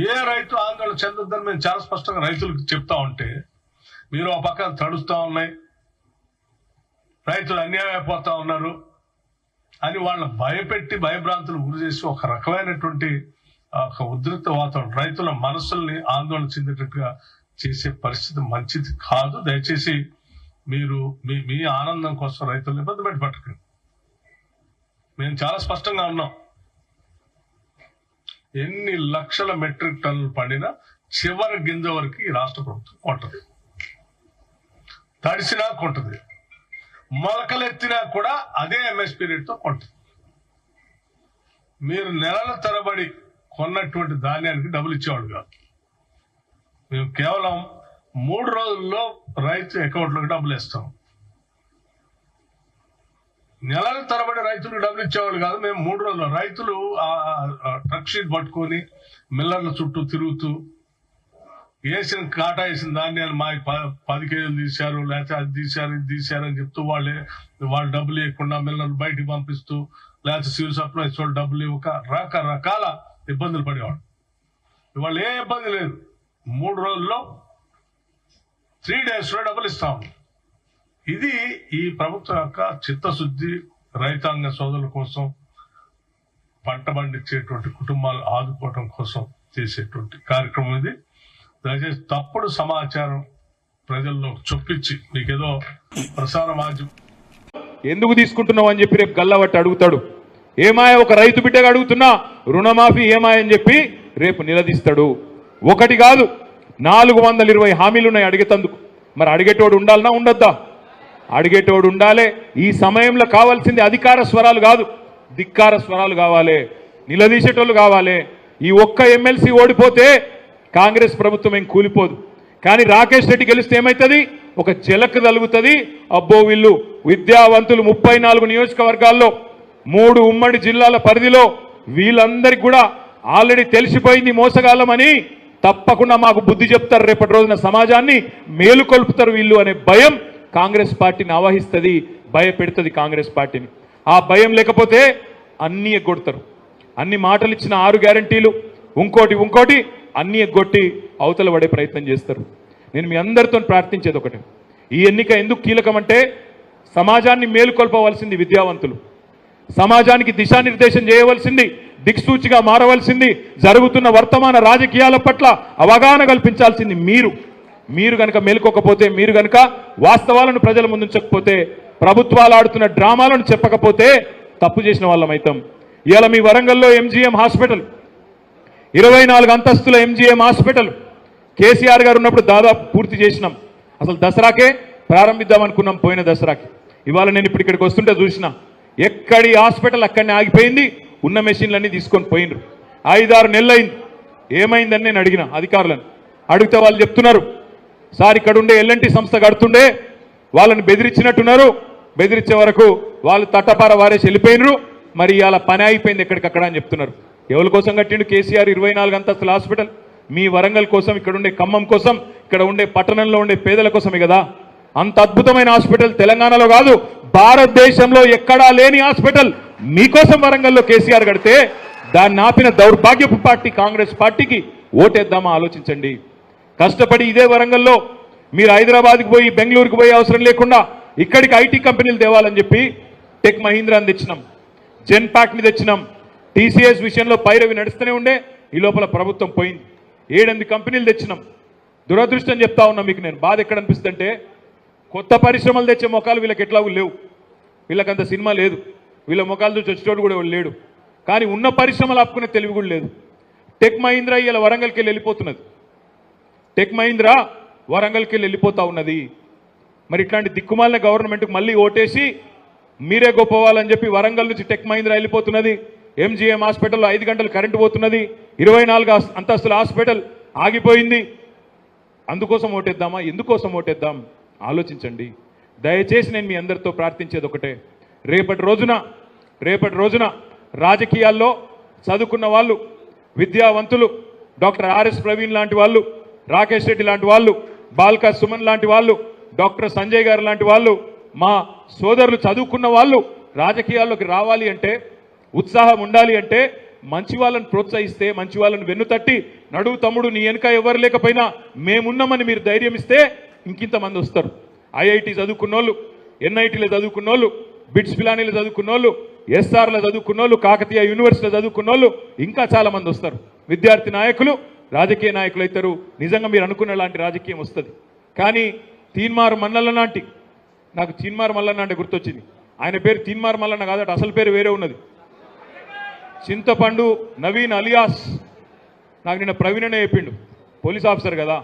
ఏ రైతు ఆందోళన చెందొద్దని మేము చాలా స్పష్టంగా రైతులకు చెప్తా ఉంటే మీరు ఆ పక్క తడుస్తూ ఉన్నాయి రైతులు అన్యాయం అయిపోతా ఉన్నారు అని వాళ్ళని భయపెట్టి భయభ్రాంతులు గురి చేసి ఒక రకమైనటువంటి ఒక ఉద్రిక్త వాతావరణం రైతుల మనసుల్ని ఆందోళన చెందేటట్టుగా చేసే పరిస్థితి మంచిది కాదు. దయచేసి మీరు మీ మీ ఆనందం కోసం రైతులను ఇబ్బంది పెట్టి మేము చాలా స్పష్టంగా ఉన్నాం. ఎన్ని లక్షల మెట్రిక్ టన్నులు పండినా చివరి గింజ వరకు ఈ రాష్ట్ర ప్రభుత్వం కొంటది తడిసినా కొంటది మొలకలెత్తినా కూడా అదే ఎంఎస్పీ రేట్తో కొంటది మీరు నెలల తరబడి కొన్నటువంటి ధాన్యానికి డబ్బులు ఇచ్చేవాడు కాదు. మేము కేవలం మూడు రోజుల్లో రైతు అకౌంట్లోకి డబ్బులు ఇస్తాం నెలల తరబడి రైతులకు డబ్బులు ఇచ్చేవాళ్ళు కాదు. మేము మూడు రోజులు రైతులు ఆ ట్రక్ షీట్ పట్టుకొని మిల్లర్ల చుట్టూ తిరుగుతూ వేసిన కాటా వేసిన ధాన్యాలు మా పది కేజీలు తీశారు లేకపోతే అది తీశారు ఇది తీశారు అని చెప్తూ వాళ్ళే వాళ్ళు డబ్బులు ఇవ్వకుండా మిల్లర్లు బయటికి పంపిస్తూ లేకపోతే సివిల్ సప్లైస్ వాళ్ళు డబ్బులు ఇవ్వక రకరకాల ఇబ్బందులు పడేవాడు ఇవాళ ఏ ఇబ్బంది లేదు. మూడు రోజుల్లో త్రీ డేస్లో డబ్బులు ఇస్తాము ఇది ఈ ప్రభుత్వం యొక్క చిత్తశుద్ధి రైతాంగ సోదరుల కోసం పంట పండించేటువంటి కుటుంబాలు ఆదుకోవటం కోసం చేసేటువంటి కార్యక్రమం ఇది. దయచేసి తప్పుడు సమాచారం ప్రజల్లో చొప్పించి మీకేదో ప్రసార మాధ్యమం. ఎందుకు తీసుకుంటున్నావు అని చెప్పి రేపు గల్లవట్టి అడుగుతాడు. ఏమాయ ఒక రైతు బిడ్డగా అడుగుతున్నా రుణమాఫీ ఏమాయ అని చెప్పి రేపు నిలదీస్తాడు. ఒకటి కాదు నాలుగు వందల ఇరవై హామీలు ఉన్నాయి అడిగేతందుకు మరి అడిగేటోడు ఉండాలనా ఉండొద్దా? అడిగేటోడు ఉండాలి. ఈ సమయంలో కావాల్సింది అధికార స్వరాలు కాదు ధిక్కార స్వరాలు కావాలి. నిలదీసేటోళ్ళు కావాలి. ఈ ఒక్క ఎమ్మెల్సీ ఓడిపోతే కాంగ్రెస్ ప్రభుత్వం ఏం కూలిపోదు. కానీ రాకేష్ రెడ్డి గెలిస్తే ఏమవుతుంది ఒక జలక్ తలుగుతుంది. అబ్బో వీళ్ళు విద్యావంతులు ముప్పై నాలుగు నియోజకవర్గాల్లో మూడు ఉమ్మడి జిల్లాల పరిధిలో వీళ్ళందరికీ కూడా ఆల్రెడీ తెలిసిపోయింది మోసగాళ్ళమని తప్పకుండా మాకు బుద్ధి చెప్తారు. రేపటి రోజున సమాజాన్ని మేలుకొల్పుతారు వీళ్ళు అనే భయం కాంగ్రెస్ పార్టీని ఆవహిస్తుంది భయపెడుతుంది కాంగ్రెస్ పార్టీని. ఆ భయం లేకపోతే అన్నీ ఎగ్గొడతారు. అన్ని మాటలు ఇచ్చిన ఆరు గ్యారంటీలు ఇంకోటి ఇంకోటి అన్నీ ఎగ్గొట్టి అవతల పడే ప్రయత్నం చేస్తారు. నేను మీ అందరితో ప్రార్థించేది ఒకటి. ఈ ఎన్నిక ఎందుకు కీలకమంటే సమాజాన్ని మేలుకొల్పవలసింది విద్యావంతులు. సమాజానికి దిశానిర్దేశం చేయవలసింది దిక్సూచిగా మారవలసింది జరుగుతున్న వర్తమాన రాజకీయాల పట్ల అవగాహన కల్పించాల్సింది మీరు. మీరు గనక మేలుకోకపోతే మీరు గనక వాస్తవాలను ప్రజల ముందుంచకపోతే ప్రభుత్వాలు ఆడుతున్న డ్రామాలను చెప్పకపోతే తప్పు చేసిన వాళ్ళం అవుతాం ఇవాళ మీ వరంగల్లో ఎంజీఎం హాస్పిటల్ ఇరవై నాలుగు అంతస్తుల ఎంజీఎం హాస్పిటల్ కేసీఆర్ గారు ఉన్నప్పుడు దాదాపు పూర్తి చేసినాం. అసలు దసరాకే ప్రారంభిద్దాం అనుకున్నాం పోయిన దసరాకి. ఇవాళ నేను ఇప్పుడు ఇక్కడికి వస్తుంటే చూసిన ఎక్కడి హాస్పిటల్ అక్కడనే ఆగిపోయింది ఉన్న మెషిన్లన్నీ తీసుకొని పోయినరు ఐదారు నెలలైంది. ఏమైందని నేను అడిగిన అధికారులను. అడిగితే వాళ్ళు చెప్తున్నారు సార్ ఇక్కడ ఉండే ఎల్ఎన్టీ సంస్థ కడుతుండే వాళ్ళని బెదిరించినట్టున్నారు. బెదిరించే వరకు వాళ్ళు తట్టపార వారేసి వెళ్ళిపోయినరు. మరి ఇవాళ పని అయిపోయింది ఎక్కడికక్కడ అని చెప్తున్నారు. ఎవరి కోసం కట్టిండు కేసీఆర్ ఇరవై నాలుగు అంతస్తుల హాస్పిటల్? మీ వరంగల్ కోసం ఇక్కడ ఉండే ఖమ్మం కోసం ఇక్కడ ఉండే పట్టణంలో ఉండే పేదల కోసమే కదా. అంత అద్భుతమైన హాస్పిటల్ తెలంగాణలో కాదు భారతదేశంలో ఎక్కడా లేని హాస్పిటల్. మీకోసం వరంగల్లో కేసీఆర్ కడితే దాన్ని ఆపిన దౌర్భాగ్యపు పార్టీ కాంగ్రెస్ పార్టీకి ఓటేద్దామా ఆలోచించండి. కష్టపడి ఇదే వరంగల్లో మీరు హైదరాబాద్కి పోయి బెంగళూరుకు పోయే అవసరం లేకుండా ఇక్కడికి ఐటీ కంపెనీలు తేవాలని చెప్పి టెక్ మహీంద్రాని తెచ్చినాం. జెన్ ప్యాక్ని తెచ్చినాం. టీసీఎస్ విషయంలో పైరవి నడుస్తూనే ఉండే ఈ లోపల ప్రభుత్వం పోయింది. ఏడెనిమిది కంపెనీలు తెచ్చినాం. దురదృష్టం చెప్తా ఉన్నా మీకు నేను. బాధ ఎక్కడ అనిపిస్తుంది అంటే కొత్త పరిశ్రమలు తెచ్చే ముఖాలు వీళ్ళకి ఎట్లాగూ లేవు. వీళ్ళకంత సినిమా లేదు. వీళ్ళ ముఖాలు చూసి వచ్చేటోడు కూడా లేడు. కానీ ఉన్న పరిశ్రమలు ఆపుకునే తెలివి కూడా లేదు. టెక్ మహీంద్రా ఇలా వరంగల్కి వెళ్ళి వెళ్ళిపోతున్నది. టెక్ మహీంద్రా వరంగల్కి వెళ్ళి వెళ్ళిపోతా ఉన్నది. మరి ఇట్లాంటి దిక్కుమాలిన గవర్నమెంట్కి మళ్ళీ ఓటేసి మీరే గొప్పవాలని చెప్పి వరంగల్ నుంచి టెక్ మహీంద్రా వెళ్ళిపోతున్నది. ఎంజీఎం హాస్పిటల్లో ఐదు గంటలు కరెంటు పోతున్నది. ఇరవై నాలుగు అంతస్తుల హాస్పిటల్ ఆగిపోయింది. అందుకోసం ఓటేద్దామా? ఎందుకోసం ఓటేద్దాం? ఆలోచించండి. దయచేసి నేను మీ అందరితో ప్రార్థించేది ఒకటే. రేపటి రోజున రేపటి రోజున రాజకీయాల్లో చదువుకున్న వాళ్ళు విద్యావంతులు డాక్టర్ ఆర్ఎస్ ప్రవీణ్ లాంటి వాళ్ళు రాకేష్ రెడ్డి లాంటి వాళ్ళు బాల్కా సుమన్ లాంటి వాళ్ళు డాక్టర్ సంజయ్ గారు లాంటి వాళ్ళు మా సోదరులు చదువుకున్న వాళ్ళు రాజకీయాల్లోకి రావాలి అంటే ఉత్సాహం ఉండాలి అంటే మంచి వాళ్ళని ప్రోత్సహిస్తే మంచి వాళ్ళని వెన్నుతట్టి నడువు తమ్ముడు నీ వెనుక ఎవరు లేకపోయినా మేమున్నామని మీరు ధైర్యం ఇస్తే ఇంకింతమంది వస్తారు. ఐఐటి చదువుకున్నోళ్ళు ఎన్ఐటీలో చదువుకున్నోళ్ళు బిట్స్ పిలానీలో చదువుకున్నోళ్ళు ఎస్ఆర్లో చదువుకున్నోళ్ళు కాకతీయ యూనివర్సిటీలో చదువుకున్నోళ్ళు ఇంకా చాలామంది వస్తారు. విద్యార్థి నాయకులు రాజకీయ నాయకులు అవుతారు నిజంగా మీరు అనుకున్న లాంటి రాజకీయం వస్తుంది. కానీ తీన్మారు మల్లన్న లాంటి నాకు తీన్మార్ మల్లన్న అంటే గుర్తొచ్చింది. ఆయన పేరు తీన్మార్ మల్లన్న కాదట అసలు పేరు వేరే ఉన్నది. చింతపండు నవీన్ అలియాస్ నాకు నిన్న ప్రవీణనే చెప్పిండు పోలీస్ ఆఫీసర్ కదా.